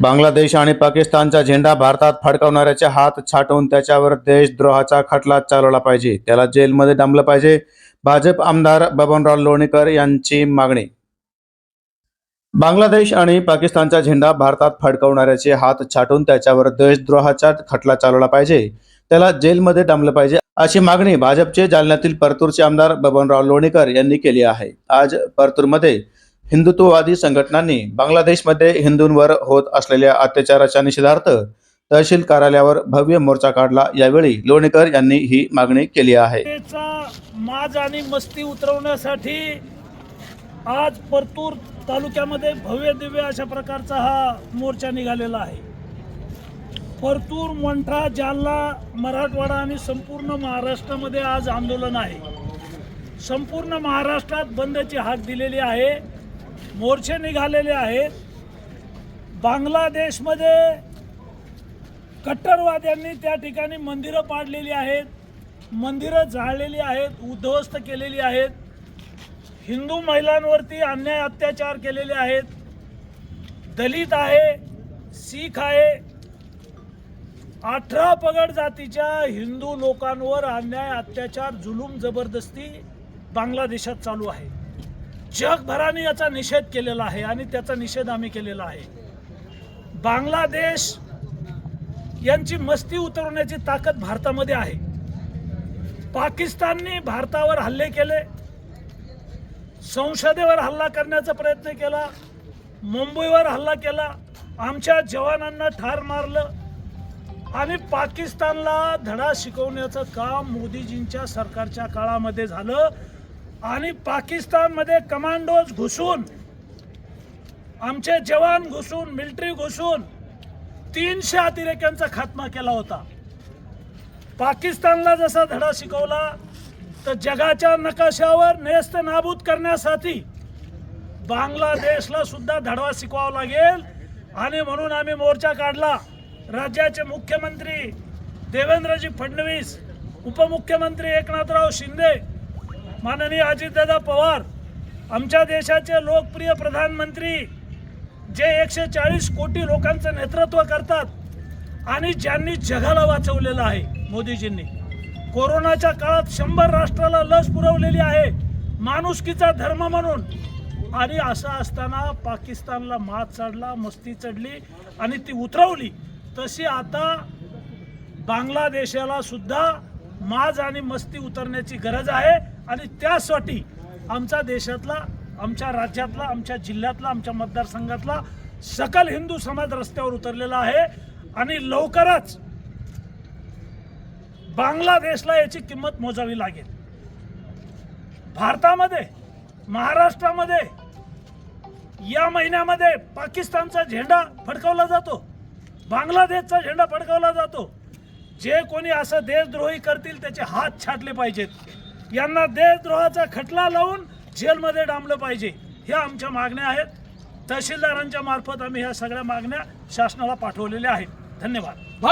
बांगलादेश आणि पाकिस्तानचा झेंडा भारतात फडकवणाऱ्याचे हात छाटून त्याच्यावर देशद्रोहाचा खटला चालवला पाहिजे. त्याला जेलमध्ये डांबलं पाहिजे. भाजप आमदार बबनराव लोणीकर यांची मागणी. बांगलादेश आणि पाकिस्तानचा झेंडा भारतात फडकवणाऱ्याचे हात छाटून त्याच्यावर देशद्रोहाचा खटला चालवला पाहिजे. त्याला जेलमध्ये डांबलं पाहिजे अशी मागणी भाजपचे जालन्यातील परतूरचे आमदार बबनराव लोणीकर यांनी केली आहे. आज परतूरमध्ये हिंदुत्ववादी संघटनांनी बांगलादेशमध्ये हिंदूंवर होत असलेल्या अत्याचाराच्या निषेधार्थ तहसील कार्यालयावर भव्य मोर्चा काढला. यावेळी लोणीकर यांनी ही मागणी केली आहे. माज आणि मस्ती उतरवण्यासाठी आज परतूर तालुक्यामध्ये भव्य दिव्य अशा प्रकारचा हा मोर्चा निघालेला आहे. परतूर मंठा जालना मराठवाडा आणि संपूर्ण महाराष्ट्रामध्ये आज आंदोलन आहे. संपूर्ण महाराष्ट्रात बंदची हाक दिलेली आहे. मोर्चे निघालेले आहेत बांगलादेशमध्ये कट्टरवाद्यांनी त्या ठिकाणी मंदिरं पाडलेली आहेत. मंदिरं जाळलेली आहेत उद्ध्वस्त केलेली आहेत. हिंदू महिलांवरती अन्याय अत्याचार केलेले आहेत. दलित आहे सीख आहे. अठरा पगड जातीच्या हिंदू लोकांवर अन्याय अत्याचार जुलूम जबरदस्ती बांगलादेशात चालू आहे. जगभराने याचा निषेध केलेला आहे आणि त्याचा निषेध आम्ही केलेला आहे. बांगलादेश यांची मस्ती उतरवण्याची ताकद भारतामध्ये आहे. पाकिस्तानने भारतावर हल्ले केले संसदेवर हल्ला करण्याचा प्रयत्न केला मुंबईवर हल्ला केला आमच्या जवानांना ठार मारलं आणि पाकिस्तानला धडा शिकवण्याचं काम मोदीजींच्या सरकारच्या काळामध्ये झालं. आणि पाकिस्तानमध्ये कमांडोज घुसून आमचे जवान घुसून मिलिटरी घुसून तीनशे अतिरेक्यांचा खात्मा केला होता. पाकिस्तानला जसा धडा शिकवला तर जगाच्या नकाशावर नेस्त नाबूद करण्यासाठी बांगलादेशला सुद्धा धडा शिकवावा लागेल. आणि म्हणून आम्ही मोर्चा काढला. राज्याचे मुख्यमंत्री देवेंद्रजी फडणवीस उपमुख्यमंत्री एकनाथराव शिंदे माननीय अजितदादा पवार आमच्या देशाचे लोकप्रिय प्रधानमंत्री जे एकशे चाळीस कोटी लोकांचं नेतृत्व करतात आणि ज्यांनी जगाला वाचवलेलं आहे मोदीजींनी. कोरोनाच्या काळात शंभर राष्ट्राला लस पुरवलेली आहे माणुसकीचा धर्म म्हणून. आणि असं असताना पाकिस्तानला मात चढला मस्ती चढली आणि ती उतरवली तशी आता बांगलादेशाला सुद्धा माज आणि मस्ती उतरण्याची गरज आहे. आणि त्यासाठी आमचा देशातला आमच्या राज्यातला आमच्या जिल्ह्यातला आमच्या मतदारसंघातला सकल हिंदू समाज रस्त्यावर उतरलेला आहे. आणि लवकरच बांगलादेशला याची किंमत मोजावी लागेल. भारतामध्ये महाराष्ट्रामध्ये या महिन्यामध्ये पाकिस्तानचा झेंडा फडकवला जातो. बांगलादेशचा झेंडा फडकवला जातो. जे कोणी असं देशद्रोही करतील त्याचे हात छाटले पाहिजेत. यांना देशद्रोहाचा खटला लावून जेलमध्ये डांबलं पाहिजे. ह्या आमच्या मागण्या आहेत. तहसीलदारांच्या मार्फत आम्ही ह्या सगळ्या मागण्या शासनाला पाठवलेल्या आहेत. धन्यवाद.